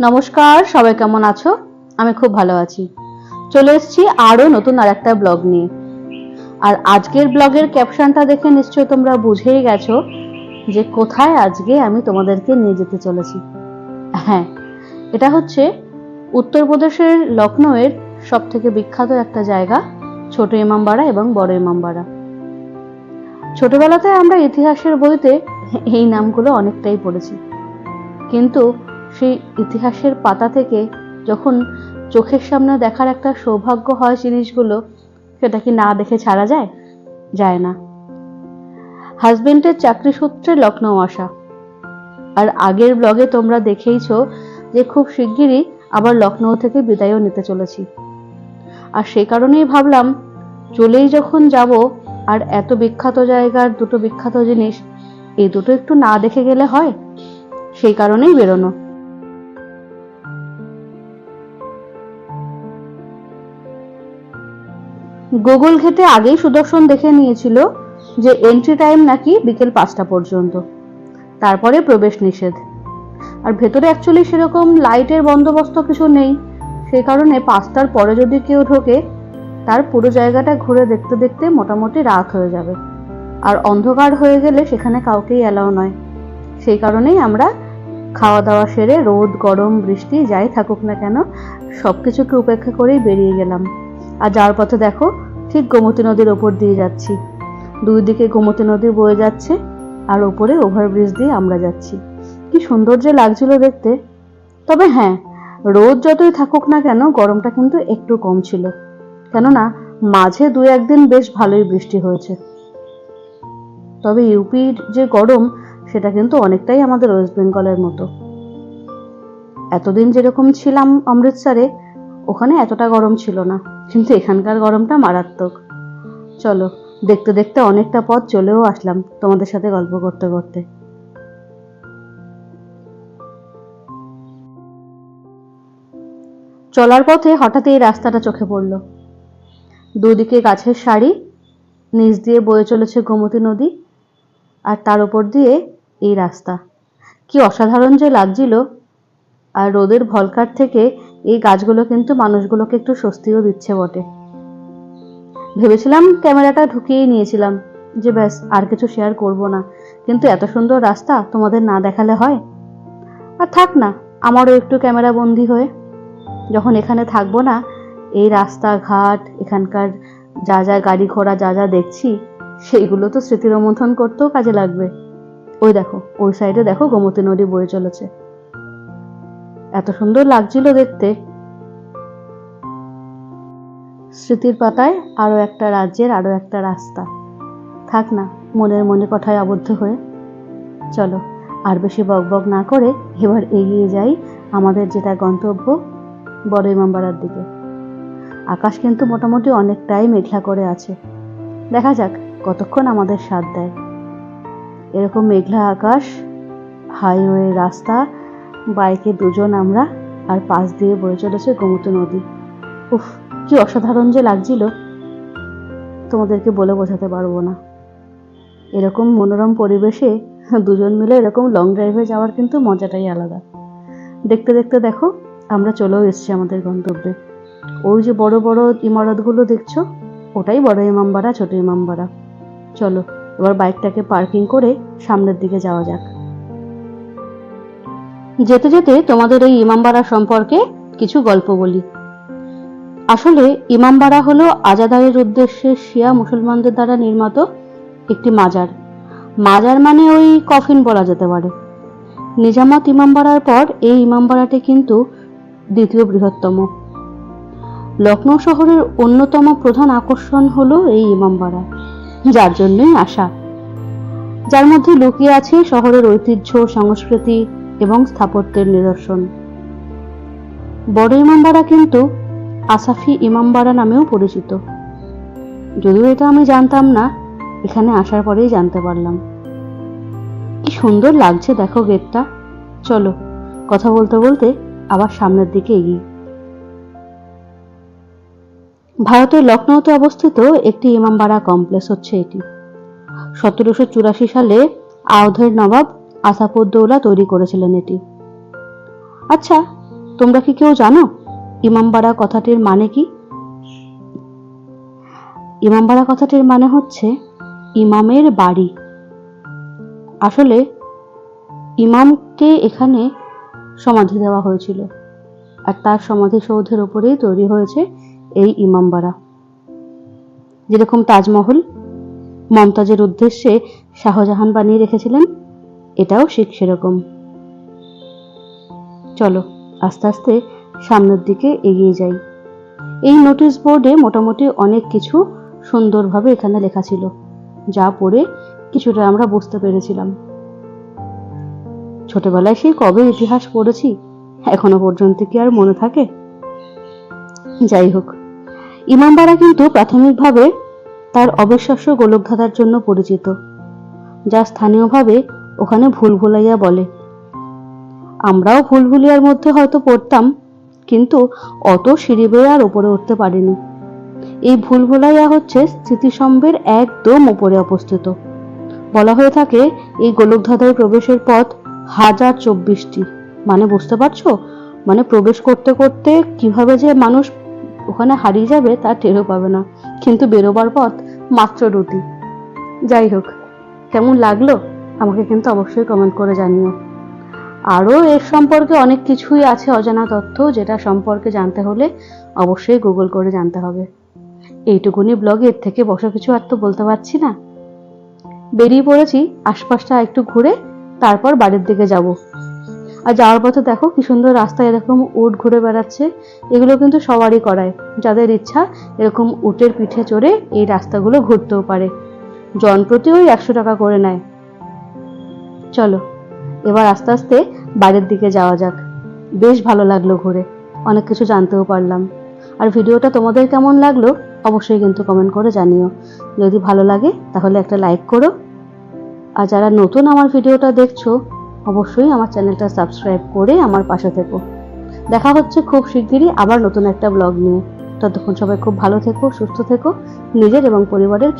নমস্কার, সবাই কেমন আছো? আমি খুব ভালো আছি। চলে এসেছি আরও নতুন আর একটা ব্লগ নিয়ে। আর আজকের ব্লগের ক্যাপশনটা দেখে নিশ্চয়ই তোমরা বুঝেই গেছো যে কোথায় আজকে আমি তোমাদেরকে নিয়ে যেতে চলেছি। হ্যাঁ এটা হচ্ছে উত্তরপ্রদেশের লখনৌয়ের সব থেকে বিখ্যাত একটা জায়গা, ছোট ইমামবাড়া এবং বড় ইমামবাড়া। ছোটবেলাতে আমরা ইতিহাসের বইতে এই নামগুলো অনেকটাই পড়েছি। কিন্তু সেই ইতিহাসের পাতা থেকে যখন চোখের সামনে দেখার একটা সৌভাগ্য হয় জিনিসগুলো, সেটা কি না দেখে ছাড়া যায়? যায় না। হাজবেন্ডের চাকরি সূত্রে লখনৌ আসা। আর আগের ব্লগে তোমরা দেখেইছ যে খুব শিগগিরই আবার লখনৌ থেকে বিদায়ও নিতে চলেছি। আর সেই কারণেই ভাবলাম, চলেই যখন যাব, আর এত বিখ্যাত জায়গার দুটো বিখ্যাত জিনিস এই দুটো একটু না দেখে গেলে হয়? সেই কারণেই বেরোনো। গুগল ঘেটে আগেই সুদর্শন দেখে নিয়েছিল যে এন্ট্রি টাইম নাকি বিকেল পাঁচটা পর্যন্ত। তারপরে প্রবেশ নিষেধ। আর ভেতরে অ্যাকচুয়ালি সেরকম লাইটের বন্দোবস্ত কিছু নেই। সেই কারণে পাঁচটার পরে যদি কেউ ঢোকে, তার পুরো জায়গাটা ঘুরে দেখতে দেখতে মোটামুটি রাত হয়ে যাবে। আর অন্ধকার হয়ে গেলে সেখানে কাউকেই অ্যালাও নয়। সেই কারণেই আমরা খাওয়া দাওয়া সেরে রোদ, গরম, বৃষ্টি, যাই থাকুক না কেন সব কিছুকে উপেক্ষা করেই বেরিয়ে গেলাম। আর যাওয়ার পথে দেখো, ঠিক গোমতী নদীর ওপর দিয়ে যাচ্ছি। দুই দিকে গোমতী নদী বয়ে যাচ্ছে আর ওপরে ওভারব্রিজ দিয়ে আমরা যাচ্ছি। কি সুন্দর যে লাগছিল দেখতে। তবে হ্যাঁ রোদ যতই থাকুক না কেন, গরমটা কিন্তু একটু কম ছিল। কেননা, মাঝে দু একদিন বেশ ভালোই বৃষ্টি হয়েছে। তবে ইউপির যে গরম, সেটা কিন্তু অনেকটাই আমাদের ওয়েস্ট বেঙ্গলের মতো। এতদিন যেরকম ছিলাম অমৃতসরে ওখানে এতটা গরম ছিল না, কিন্তু এখানকার গরমটা মারাত্মক। চলো, দেখতে দেখতে অনেকটা পথ চলেও আসলাম তোমাদের সাথে গল্প করতে করতে। চলার পথে হঠাৎ এই রাস্তাটা চোখে পড়ল। দুদিকে গাছের সারি, নিচ দিয়ে বয়ে চলেছে গোমতী নদী, আর তার উপর দিয়ে এই রাস্তা। কি অসাধারণ যে লাগছিল, আর রোদের ভলকার থেকে এই গাছগুলো কিন্তু মানুষগুলোকে একটু স্বস্তিও দিচ্ছে বটে। ভেবেছিলাম ক্যামেরাটা ঢুকিয়েই নিয়েছিলাম যে ব্যাস, আর কিছু শেয়ার করব না। কিন্তু এত সুন্দর রাস্তা তোমাদের না দেখালে হয়? আর থাক না, আমারও একটু ক্যামেরা বন্দি হয়ে। যখন এখানে থাকব না, এই রাস্তাঘাট, এখানকার যা যা গাড়ি ঘোড়া যা যা দেখছি, সেইগুলো তো স্মৃতি রোমন্থন করতেও কাজে লাগবে। ওই দেখো, ওই সাইডে দেখো গোমতী নদী বয়ে চলেছে। এত সুন্দর লাগছিল দেখতে। স্মৃতির পাতায় আরও একটা রাজ্যের, আরও একটা রাস্তা। থাক না, মনের মনে কথায় আবদ্ধ হয়ে। চলো, আর বেশি বকবক না করে এবার এগিয়ে যাই আমাদের যেটা গন্তব্য বড় ইমামবাড়ার দিকে। আকাশ কিন্তু মোটামুটি অনেকটাই মেঘলা করে আছে। দেখা যাক কতক্ষণ আমাদের সাথ দেয়। এরকম মেঘলা আকাশ হাইওয়ে রাস্তা বাইকে দুজন আমরা আর পাশ দিয়ে বয়ে চলেছে গোমতী নদী। উফ, কি অসাধারণ যে লাগছিল। তোমাদেরকে বলে বোঝাতে পারব না। এরকম মনোরম পরিবেশে দুজন মিলে এরকম লং ড্রাইভে যাওয়ার কিন্তু মজাটাই আলাদা। দেখতে দেখতে দেখো, আমরা চলেও এসেছি আমাদের গন্তব্যে। ওই যে বড় বড় ইমারতগুলো দেখছ, ওটাই বড় ইমামবাড়া, ছোট ইমামবাড়া। চলো, এবার বাইকটাকে পার্কিং করে সামনের দিকে যাওয়া যাক। যেতে যেতে তোমাদের এই ইমামবাড়া সম্পর্কে কিছু গল্প বলি। আসলে ইমামবাড়া হলো আজাদারের উদ্দেশ্যে শিয়া মুসলমানদের দ্বারা নির্মিত একটি মাজার। মাজার মানে ওই কফিন বলা যেতে পারে। নিজামত ইমামবাড়ার পর এই ইমামবাড়াটি কিন্তু দ্বিতীয় বৃহত্তম। লখনৌ শহরের অন্যতম প্রধান আকর্ষণ হলো এই ইমামবাড়া, যার জন্যই আসা যার মধ্যে লুকিয়ে আছে শহরের ঐতিহ্য, সংস্কৃতি স্থাপত্যের নিদর্শন। বড় ইমামবাড়া কিন্তু আসাফি ইমামবাড়া নামেও পরিচিত। যদিও এটা আমি জানতাম না, এখানে আসার পরেই জানতে পারলাম। কি সুন্দর লাগছে দেখো গেটটা। চলো, কথা বলতে বলতে আবার সামনের দিকে এগিয়ে। ভারতের লখনৌতে অবস্থিত একটি ইমামবাড়া কমপ্লেক্স হচ্ছে এটি। সতেরোশো চুরাশি সালে আওধের নবাব আসাফুদ্দৌলা তৈরি করেছিলেন এটি। আচ্ছা তোমরা কি কেউ জানো ইমামবাড়া কথাটির মানে কি? ইমামবাড়া কথাটির মানে হচ্ছে ইমামের বাড়ি। আসলে ইমামকে এখানে সমাধি দেওয়া হয়েছিল আর তার সমাধিসৌধের ওপরেই তৈরি হয়েছে এই ইমামবাড়া যেরকম তাজমহল, মমতাজের উদ্দেশ্যে শাহজাহান বানিয়ে রেখেছিলেন এটাও ঠিক সেরকম। চলো, আস্তে আস্তে সামনের দিকে এগিয়ে যাই। এই নোটিশ বোর্ডে মোটামুটি অনেক কিছু সুন্দরভাবে এখানে লেখা ছিল, যা পড়ে কিছুটা আমরা বুঝতে পেরেছিলাম। ছোটবেলায় সেই কবে ইতিহাস পড়েছি, এখনও পর্যন্ত কি আর মনে থাকে? যাই হোক, ইমামবাড়া কিন্তু প্রাথমিকভাবে তার অবিশ্বাস্য গোলকধাঁধার জন্য পরিচিত, যা স্থানীয়ভাবে ওখানে ভুল ভুলাইয়া বলে। আমরাও ভুলভুলিয়ার মধ্যে হয়তো পড়তাম, কিন্তু অত সিঁড়ি বেয়ে আর উপরে উঠতে পারিনি। এই ভুলভুলাইয়া হচ্ছে স্মৃতিস্তম্ভের একদম উপরে অবস্থিত। বলা হয়ে থাকে, এই গোলকধাঁধায় প্রবেশের পথ হাজার চব্বিশটি। মানে বুঝতে পারছ? মানে প্রবেশ করতে করতে কীভাবে যে মানুষ ওখানে হারিয়ে যাবে তা টেরও পাবে না। কিন্তু বেরোবার পথ মাত্র দুটি। যাই হোক, কেমন লাগল? আমাকে কিন্তু অবশ্যই কমেন্ট করে জানিও। আরও এর সম্পর্কে অনেক কিছুই আছে অজানা তথ্য, যেটা সম্পর্কে জানতে হলে অবশ্যই গুগল করে জানতে হবে। এইটুকুনি ব্লগে এর থেকে বসে কিছু আর তো বলতে পারছি না। বেরিয়ে পড়েছি আশপাশটা একটু ঘুরে, তারপর বাড়ির দিকে যাব। আর যাওয়ার পথে দেখো কি সুন্দর রাস্তায় এরকম উট ঘুরে বেড়াচ্ছে, এগুলো কিন্তু সবারই করায়। যাদের ইচ্ছা এরকম উটের পিঠে চড়ে এই রাস্তাগুলো ঘুরতেও পারে। জনপ্রতি ওই একশো টাকা করে নেয়। চলো, এবার আস্তে আস্তে বাড়ির দিকে যাওয়া যাক। বেশ ভালো লাগল ঘুরে, অনেক কিছু জানতেও পারলাম। আর ভিডিওটা তোমাদের কেমন লাগল অবশ্যই কিন্তু কমেন্ট করে জানিও। যদি ভালো লাগে তাহলে একটা লাইক করো। আর যারা নতুন আমার ভিডিওটা দেখছ, অবশ্যই আমার চ্যানেলটা সাবস্ক্রাইব করে আমার পাশে থেকো। দেখা হচ্ছে খুব শিগগিরই আবার নতুন একটা ব্লগ নিয়ে। ততক্ষণ সবাই খুব ভালো থেকো, সুস্থ থেকো, নিজের এবং পরিবারের